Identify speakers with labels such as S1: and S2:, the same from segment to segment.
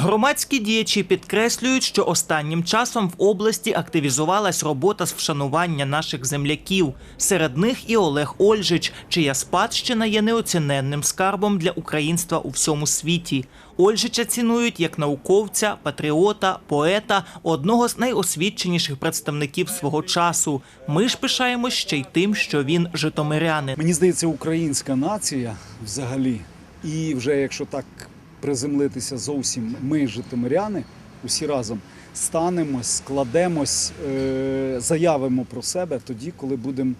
S1: Громадські діячі підкреслюють, що останнім часом в області активізувалась робота з вшанування наших земляків. Серед них і Олег Ольжич, чия спадщина є неоціненним скарбом для українства у всьому світі. Ольжича цінують як науковця, патріота, поета, одного з найосвіченіших представників свого часу. Ми ж пишаємось ще й тим, що він житомирянин.
S2: Мені здається, українська нація взагалі, і вже якщо так приземлитися зовсім, ми, житомиряни, усі разом станемось, складемось, е, заявимо про себе тоді, коли будемо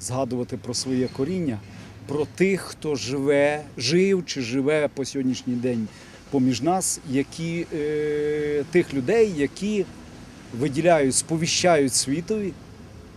S2: згадувати про своє коріння, про тих, хто живе, жив чи живе по сьогоднішній день поміж нас, які, е, тих людей, які виділяють, сповіщають світові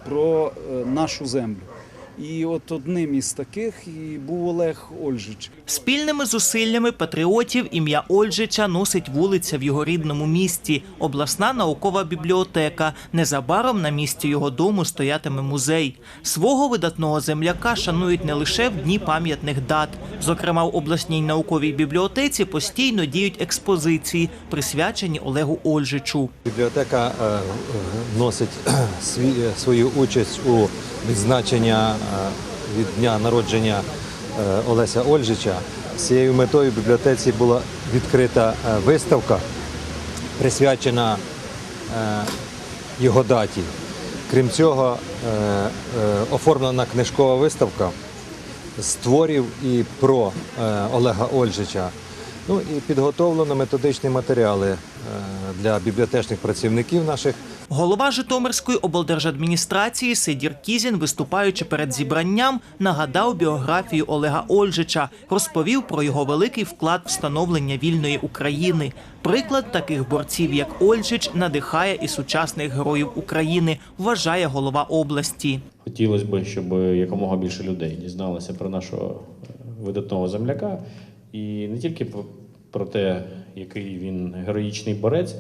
S2: про е, нашу землю. І от одним із таких і був Олег Ольжич.
S1: Спільними зусиллями патріотів ім'я Ольжича носить вулиця в його рідному місті, обласна наукова бібліотека. Незабаром на місці його дому стоятиме музей. Свого видатного земляка шанують не лише в дні пам'ятних дат. Зокрема, в обласній науковій бібліотеці постійно діють експозиції, присвячені Олегу Ольжичу.
S3: Бібліотека е, е, носить свій- е, свою участь у відзначення е, від дня народження е, Олеся Ольжича. З цією метою в бібліотеці була відкрита е, виставка, присвячена його даті. Крім цього, оформлена книжкова виставка з творів і про Олега Ольжича. Ну і підготовлено методичні матеріали е, для бібліотечних працівників наших.
S1: Голова Житомирської облдержадміністрації Сидір Кізін, виступаючи перед зібранням, нагадав біографію Олега Ольжича, розповів про його великий вклад в становлення вільної України. Приклад таких борців, як Ольжич, надихає і сучасних героїв України, вважає голова області.
S4: Хотілося б, щоб якомога більше людей дізналося про нашого видатного земляка. І не тільки про- те, який він героїчний борець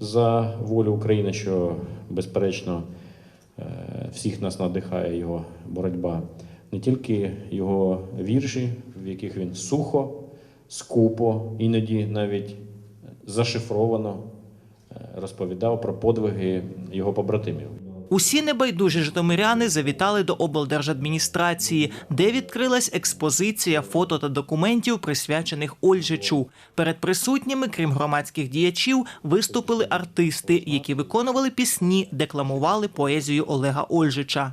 S4: за волю України, що, безперечно, е, всіх нас надихає його боротьба, не тільки його вірші, в яких він сухо, скупо, іноді навіть зашифровано е, розповідав про подвиги його побратимів.
S1: Усі небайдужі житомиряни завітали до облдержадміністрації, де відкрилась експозиція фото та документів, присвячених Ольжичу. Перед присутніми, крім громадських діячів, виступили артисти, які виконували пісні, декламували поезію Олега Ольжича.